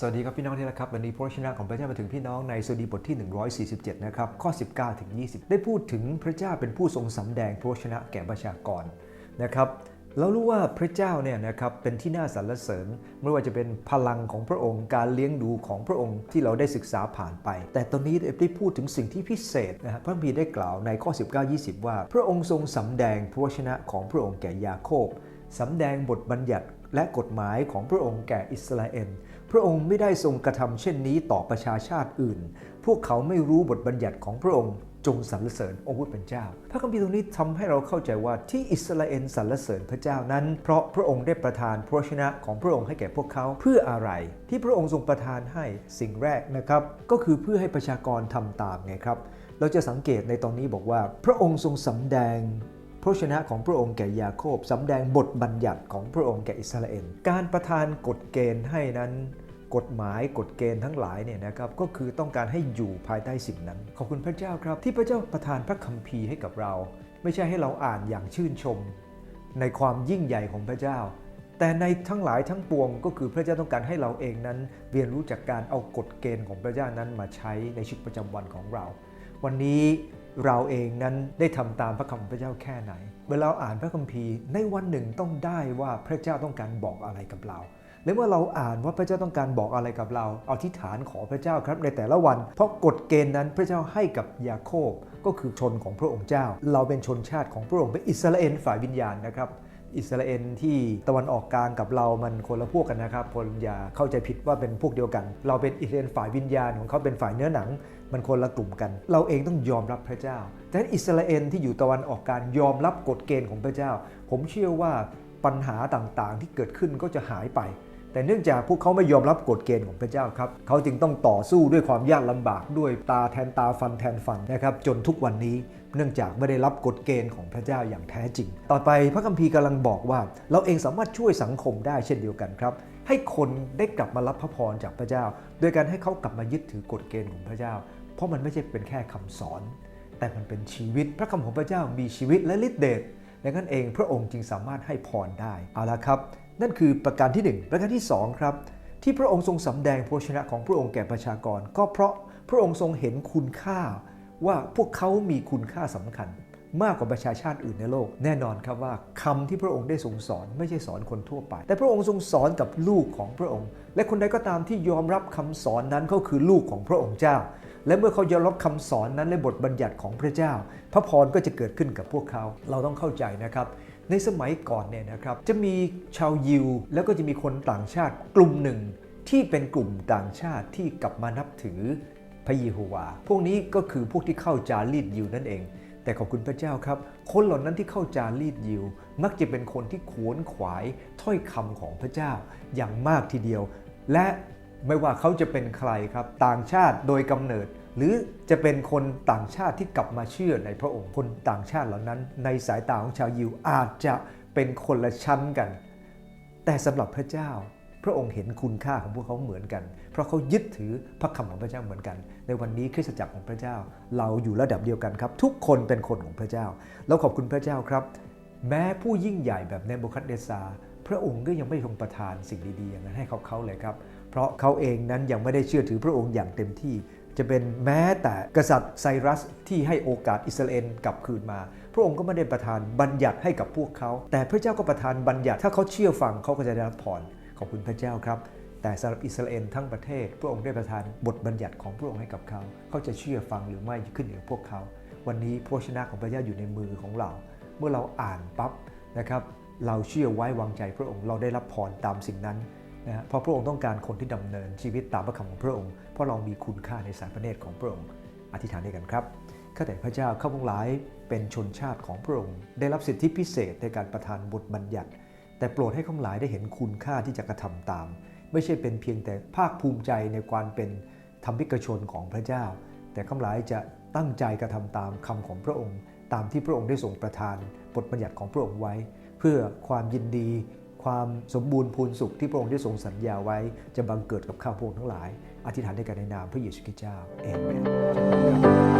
สวัสดีครับพี่น้องที่รักครับวันนี้พระวจนะของพระเจ้ามาถึงพี่น้องในสดีบทที่ 147 นะครับข้อ 19 ถึง 20 ได้พูดถึงพระเจ้าเป็นผู้ทรงสำแดงพระวจนะแก่ประชากรนะครับเรารู้ว่าพระเจ้าเนี่ยนะครับเป็นที่น่าสรรเสริญไม่ว่าจะเป็นพลังของพระองค์การเลี้ยงดูของพระองค์ที่เราได้ศึกษาผ่านไป แต่ตอนนี้ได้พูดถึงสิ่งที่พิเศษนะฮะพระคัมภีได้กล่าวในข้อ 19 20 ว่า พระองค์ทรงสำแดงพระวจนะของพระองค์แก่ยาโคบสำแดงบทบัญญัติ และกฎหมายของพระองค์แก่อิสราเอล พระองค์ไม่ได้ทรงกระทำเช่นนี้ต่อประชาชาติอื่น พวกเขาไม่รู้บทบัญญัติของพระองค์จงสรรเสริญองค์พระผู้เป็นเจ้า พระคัมภีร์ตรงนี้ทำให้เราเข้าใจว่าที่อิสราเอลสรรเสริญพระเจ้านั้น เพราะพระองค์ได้ประทานพระวจนะของพระองค์ให้แก่พวกเขาเพื่ออะไร ที่พระองค์ทรงประทานให้สิ่งแรกนะครับ ก็คือเพื่อให้ประชากรทำตามไงครับ เราจะสังเกตในตอนนี้บอกว่า พระองค์ทรงสำแดง ระชนะของพระองค์แก่ยาโคบสำแดงบทบัญญัติของพระองค์แก่อิสราเอลการประทานกฎเกณฑ์ให้นั้นกฎหมายกฎเกณฑ์ทั้งหลายเนี่ยนะครับก็คือต้องการให้อยู่ภายใต้สิ่งนั้น ขอบคุณพระเจ้าครับ ที่พระเจ้าประทานพระคัมภีร์ให้กับเรา ไม่ใช่ให้เราอ่านอย่างชื่นชม ในความยิ่งใหญ่ของพระเจ้า แต่ในทั้งหลายทั้งปวง ก็คือพระเจ้าต้องการให้เราเองนั้น เรียนรู้จากการเอากฎเกณฑ์ของพระเจ้านั้นมาใช้ในชีวิตประจำวันของเรา วันนี้ เราเองนั้นได้ทำตามพระคำของพระเจ้าแค่ไหน เวลาเราอ่านพระคัมภีร์ในวันหนึ่งต้องได้ว่าพระเจ้าต้องการบอกอะไรกับเราและเมื่อเราอ่านว่าพระเจ้าต้องการบอกอะไรกับเราเอาทิฏฐานขอพระเจ้าครับในแต่ละวัน เพราะกฎเกณฑ์นั้นพระเจ้าให้กับยาโคบก็คือชนของพระองค์เจ้า เราเป็นชนชาติของพระองค์เป็นอิสราเอลฝ่ายวิญญาณนะครับ อิสราเอลที่ตะวันออกกลางกับเรามันคนละพวกกันนะครับคนอย่าเข้าใจผิดว่าเป็นพวกเดียวกัน เราเป็นอิสราเอลฝ่ายวิญญาณของเขาเป็นฝ่ายเนื้อหนัง มันคนละกลุ่มกัน เราเองต้องยอมรับพระเจ้าแต่อิสราเอลที่อยู่ตะวันออกกลางยอมรับกฎเกณฑ์ของพระเจ้า ผมเชื่อว่าปัญหาต่างๆ ที่เกิดขึ้นก็จะหายไป แต่เนื่องจากพวกเขาไม่ยอมรับกฎเกณฑ์ของพระเจ้าครับเขาจึงต้องต่อสู้ด้วยความยากลำบากด้วยตาแทนตาฟันแทนฟันนะครับจนทุกวันนี้เนื่องจากไม่ได้รับกฎเกณฑ์ของพระเจ้าอย่างแท้จริง ต่อไปพระคัมภีร์กำลังบอกว่า เราเองสามารถช่วยสังคมได้เช่นเดียวกันครับ ให้คนได้กลับมารับพระพรจากพระเจ้า โดยการให้เขากลับมายึดถือกฎเกณฑ์ของพระเจ้า เพราะมันไม่ใช่เป็นแค่คำสอน แต่มันเป็นชีวิตพระคำของพระเจ้ามีชีวิตและฤทธิ์เดชดังนั้นเองพระองค์จึงสามารถให้พรได้เอาละครับ นั่นคือประการที่ 1 ประการที่2ครับที่พระองค์ทรงสำแดงพระวจนะของพระองค์แก่ประชากร ก็เพราะพระองค์ทรงเห็นคุณค่าว่าพวกเขามีคุณค่าสำคัญ มากกว่าประชาชาติอื่นในโลก แน่นอนครับว่าคำที่พระองค์ได้ทรงสอนไม่ใช่สอนคนทั่วไป แต่พระองค์ทรงสอนกับลูกของพระองค์ และคนใดก็ตามที่ยอมรับคำสอนนั้นเขาคือลูกของพระองค์เจ้า และเมื่อเขายอมรับคำสอนนั้นและบทบัญญัติของพระเจ้า พระพรก็จะเกิดขึ้นกับพวกเขา เราต้องเข้าใจนะครับ ในสมัยก่อนเนี่ยนะครับจะมีชาวยิว แล้วก็จะมีคนต่างชาติกลุ่มหนึ่ง ที่เป็นกลุ่มต่างชาติที่กลับมานับถือพระเยโฮวา พวกนี้ก็คือพวกที่เข้าจารีตยิวนั่นเอง แต่ขอบคุณพระเจ้าครับ คนเหล่านั้นที่เข้าจารีตยิว มักจะเป็นคนที่ขวนขวายถ้อยคำของพระเจ้าอย่างมากทีเดียว และไม่ว่าเขาจะเป็นใครครับ ต่างชาติโดยกำเนิด หรือจะเป็นคนต่างชาติที่กลับมาเชื่อในพระองค์คนต่างชาติเหล่านั้น ในสายตาของชาวยิวอาจจะเป็นคนละชั้นกัน แต่สำหรับพระเจ้า พระองค์เห็นคุณค่าของพวกเขาเหมือนกัน เพราะเขายึดถือพระคำของพระเจ้าเหมือนกัน ในวันนี้คริสตจักรของพระเจ้า เราอยู่ระดับเดียวกันครับ ทุกคนเป็นคนของพระเจ้า แล้วขอบคุณพระเจ้าครับ แม้ผู้ยิ่งใหญ่แบบเนบูคัดเนซาพระองค์ก็ยังไม่ทรงประทานสิ่งดีๆอย่างนั้นให้เขาเขาเลยครับ เพราะเขาเองนั้นยังไม่ได้เชื่อถือพระองค์อย่างเต็มที่ จะเป็นแม้แต่กษัตริย์ไซรัสที่ให้โอกาสอิสราเอลกลับคืนมา พระองค์ก็ไม่ได้ประทานบัญญัติให้กับพวกเขา แต่พระเจ้าก็ประทานบัญญัติ ถ้าเขาเชื่อฟังเขาก็จะได้รับพรขอบคุณพระเจ้าครับ แต่สำหรับอิสราเอลทั้งประเทศ พระองค์ได้ประทานบทบัญญัติของพระองค์ให้กับเขา เขาจะเชื่อฟังหรือไม่ขึ้นอยู่กับพวกเขา วันนี้พระวจนะของพระเจ้าอยู่ในมือของเรา เมื่อเราอ่านปั๊บนะครับเราเชื่อไว้วางใจพระองค์เราได้รับพรตามสิ่งนั้น นะฮะเพราะพระองค์ต้องการคนที่ดำเนินชีวิตตามพระคำของพระองค์ เพราะเรามีคุณค่าในสายพระเนตรของพระองค์ อธิษฐานด้วยกันครับข้าแต่พระเจ้าข้าพงหลายเป็นชนชาติของพระองค์ ได้รับสิทธิพิเศษในการประทานบทบัญญัติ แต่โปรดให้ข้าพงหลายได้เห็นคุณค่าที่จะกระทำตาม ไม่ใช่เป็นเพียงแต่ภาคภูมิใจในความเป็นธรรมิกชนของพระเจ้า แต่ข้าพงหลายจะตั้งใจกระทำตามคำของพระองค์ ตามที่พระองค์ได้ทรงประทานบทบัญญัติของพระองค์ไว้ เพื่อความยินดี ความสมบูรณ์พูนสุขที่พระองค์ได้ทรงสัญญาไว้ จะบังเกิดกับข้าพวกทั้งหลาย อธิษฐานด้วยกันในนามพระเยซูคริสต์เจ้าเอเมน